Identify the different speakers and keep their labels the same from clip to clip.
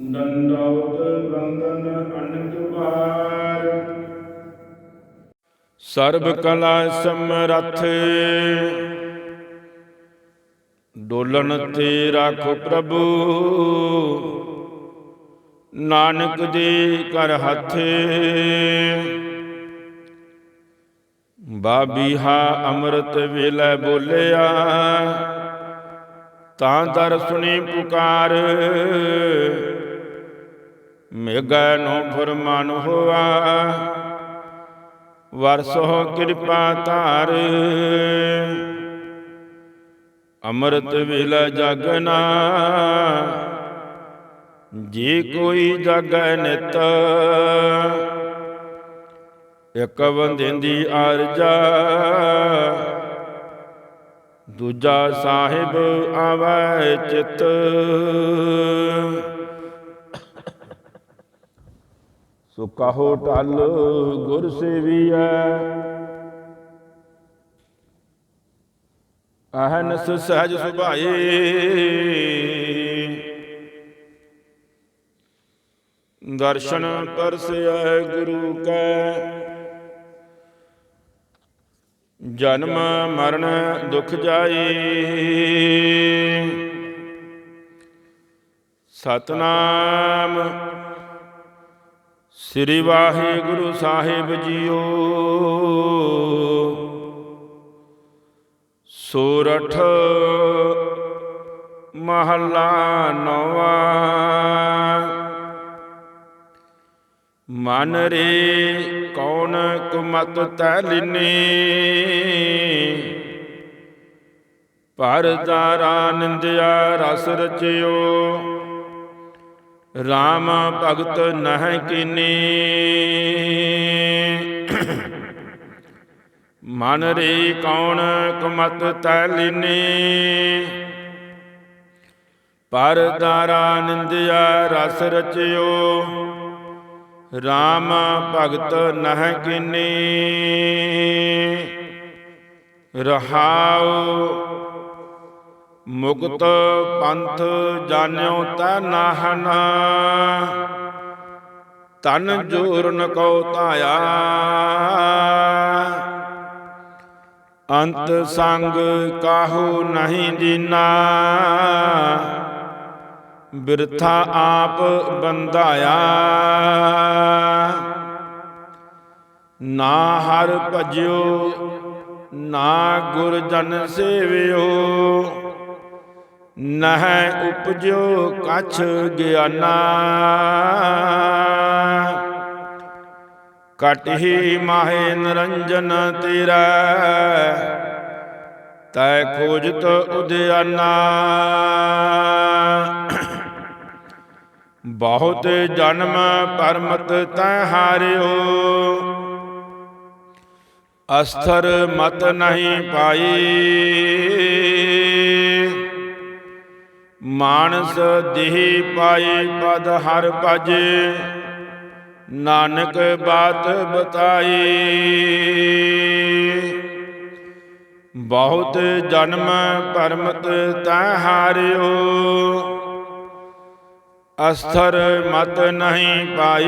Speaker 1: ਦੰਡੋਤ ਬੰਦਨ ਅਨੰਦ ਵਾਰ ਸਰਬ ਕਲਾ ਸਮਰੱਥ। ਡੋਲਣ ਤੇ ਰਾਖੋ ਪ੍ਰਭੂ। ਨਾਨਕ ਦੇ ਕਰ ਹੱਥ। ਬਾਬੀਹਾ ਅੰਮ੍ਰਿਤ ਵੇਲੇ ਬੋਲਿਆ, ਤਾਂ ਦਰ ਸੁਣੀ ਪੁਕਾਰ। ਮੇਗਾ ਨੋ ਫਰਮਾਨ ਹੋਆ। ਵਰਸੋ ਕਿਰਪਾ ਧਾਰ। ਅੰਮ੍ਰਿਤ ਵੇਲੇ ਜਾਗਨਾ ਜੇ ਕੋਈ ਜਾਗੈ ਨਿਤ। ਇਕ ਬੰਦਿੰਦੀ ਅਰਜਾ ਦੂਜਾ ਸਾਹਿਬ ਆਵੈ ਚਿਤ। ਸੋ ਕਹੋ ਟਲ ਗੁਰ ਸੇਵੀਐ। ਅਹਨਸ ਸਹਿਜ ਸੁਭਾਏ। ਦਰਸ਼ਨ ਪਰਸੈ ਗੁਰੂ ਕੈ। ਜਨਮ ਮਰਨ ਦੁਖ ਜਾਈ ਸਤਨਾਮ ਸ੍ਰੀ ਵਾਹਿਗੁਰੂ ਸਾਹਿਬ ਜੀਓ। ਸੋਰਠ ਮਹੱਲਾ ਨੌਵਾਂ। ਮਨ ਰੇ ਕੌਣ ਕੁਮਤ ਤੈ ਲਿਨੇ। ਪਰ ਦਾਰਾ ਨਿੰਦਿਆ ਰਸ ਰਚਿਓ। RAM ਭਗਤ ਨਹਿ ਕੀਨੀ। ਮਨ ਰੇ ਕੌਣ ਕਮਤ ਤੈ ਲਿਨੇ। ਪਰ ਦਾਰਾ ਨਿੰਦਿਆ ਰਸ ਰਚਿਓ। RAM ਭਗਤ ਨਹਿ ਕੀਨੀ। ਰਹਾਉ ਮੁਕਤ ਪੰਥ ਜਾਣਿਓ ਤਾ ਨਾਹਨ। ਤਨ ਜੋਰਨ ਕਉ ਧਾਇਆ। ਅੰਤ ਸੰਗ ਕਾਹੂ ਨਹੀਂ ਦੀਨਾ ਬਿਰਥਾ ਆਪ ਬੰਧਾਇਆ। ਨਾ ਹਰ ਭਜਿਓ, ਨਾ ਗੁਰ ਜਨ ਸੇਵਿਓ। ਨਹਿ ਉਪਜੋ ਕਛ ਗਿਆਨਾ। ਕਟਹੀ ਮਾਹੇ ਨਰੰਜਨ ਤੇਰਾ, ਤੈ ਖੋਜਤ ਉਦਿਆਨਾ ਬਹੁਤ ਜਨਮ ਪਰਮਤ ਤੈ ਹਾਰਿਓ, ਅਸਥਰ ਮਤ ਨਹੀਂ ਪਾਈ। ਮਾਨਸ ਦੇਹ ਪਾਈ ਪਦ ਹਰ ਭਜ, ਨਾਨਕ ਬਾਤ ਬਤਾਈ ਬਹੁਤ ਜਨਮ ਪਰਮਤ ਤੈ ਹਾਰਿਓ, ਅਸਥਰ ਮਤ ਨਹੀਂ ਪਾਈ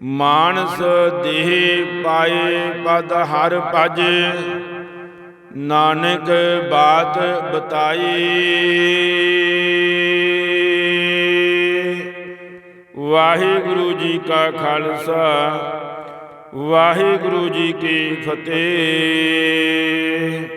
Speaker 1: ਮਾਨਸ ਦੇਹ ਪਾਏ ਪਦ ਹਰ ਭਜ ਨਾਨਕ ਬਾਤ ਬਤਾਈ। ਵਾਹਿਗੁਰੂ ਜੀ ਕਾ ਖਾਲਸਾ ਵਾਹਿਗੁਰੂ ਜੀ ਕੀ ਫਤਿਹ।